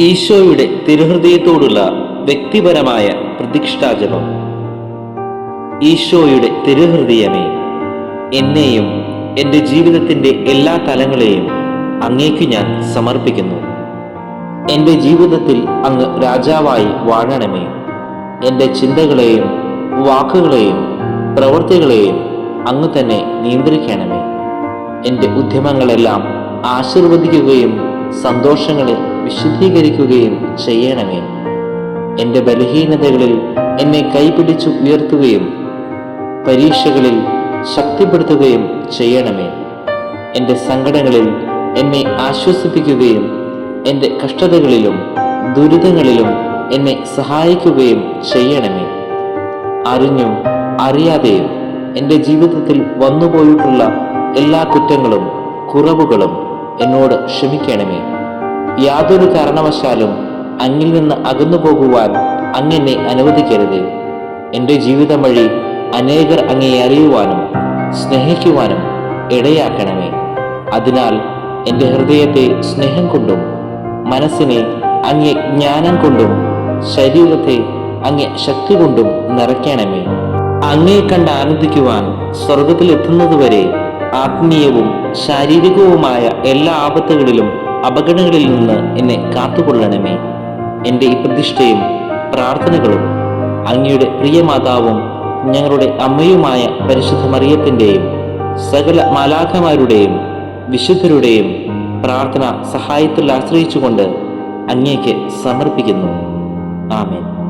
ഈശോയുടെ തിരുഹൃദയത്തോടുള്ള വ്യക്തിപരമായ പ്രതിഷ്ഠാജപം. ഈശോയുടെ തിരുഹൃദയമേ എന്നെയും എന്റെ ജീവിതത്തിന്റെ എല്ലാ തലങ്ങളെയും അങ്ങേക്ക് ഞാൻ സമർപ്പിക്കുന്നു. എന്റെ ജീവിതത്തിൽ അങ്ങ് രാജാവായി വാഴണമേ. എന്റെ ചിന്തകളെയും വാക്കുകളെയും പ്രവൃത്തികളെയും അങ്ങ് തന്നെ നിയന്ത്രിക്കണമേ. എന്റെ ഉദ്യമങ്ങളെല്ലാം ആശീർവദിക്കുകയും സന്തോഷങ്ങളെ വിശുദ്ധീകരിക്കുകയും ചെയ്യണമേ. എന്റെ ബലഹീനതകളിൽ എന്നെ കൈപിടിച്ചു ഉയർത്തുകയും പരീക്ഷകളിൽ ശക്തിപ്പെടുത്തുകയും ചെയ്യണമേ. എന്റെ സങ്കടങ്ങളിൽ എന്നെ ആശ്വസിപ്പിക്കുകയും എന്റെ കഷ്ടതകളിലും ദുരിതങ്ങളിലും എന്നെ സഹായിക്കുകയും ചെയ്യണമേ. അറിഞ്ഞും അറിയാതെയും എന്റെ ജീവിതത്തിൽ വന്നുപോയിട്ടുള്ള എല്ലാ കുറ്റങ്ങളും കുറവുകളും എന്നോട് ക്ഷമിക്കണമേ. യാതൊരു കാരണവശാലും അങ്ങിൽ നിന്ന് അകന്നു പോകുവാൻ അങ്ങനെ അനുവദിക്കരുത്. എന്റെ ജീവിതം വഴി അനേകർ അങ്ങേ അറിയുവാനും സ്നേഹിക്കുവാനും ഇടയാക്കണമേ. അതിനാൽ എന്റെ ഹൃദയത്തെ സ്നേഹം കൊണ്ടും മനസ്സിനെ അങ്ങേ ജ്ഞാനം കൊണ്ടും ശരീരത്തെ അങ്ങേ ശക്തി കൊണ്ടും നിറയ്ക്കണമേ. അങ്ങേ കണ്ട് ആനന്ദിക്കുവാൻ സ്വർഗത്തിലെത്തുന്നതുവരെ ആത്മീയവും ശാരീരികവുമായ എല്ലാ ആപത്തുകളിലും അപകടങ്ങളിൽ നിന്ന് എന്നെ കാത്തുകൊള്ളണമേ. എന്റെ ഈ പ്രതിഷ്ഠയും പ്രാർത്ഥനകളും അങ്ങയുടെ പ്രിയ മാതാവും ഞങ്ങളുടെ അമ്മയുമായ പരിശുദ്ധ മറിയത്തിന്റെയും സകല മാലാഖമാരുടെയും വിശുദ്ധരുടെയും പ്രാർത്ഥന സഹായത്തിൽ ആശ്രയിച്ചുകൊണ്ട് അങ്ങേക്ക് സമർപ്പിക്കുന്നു. ആമേൻ.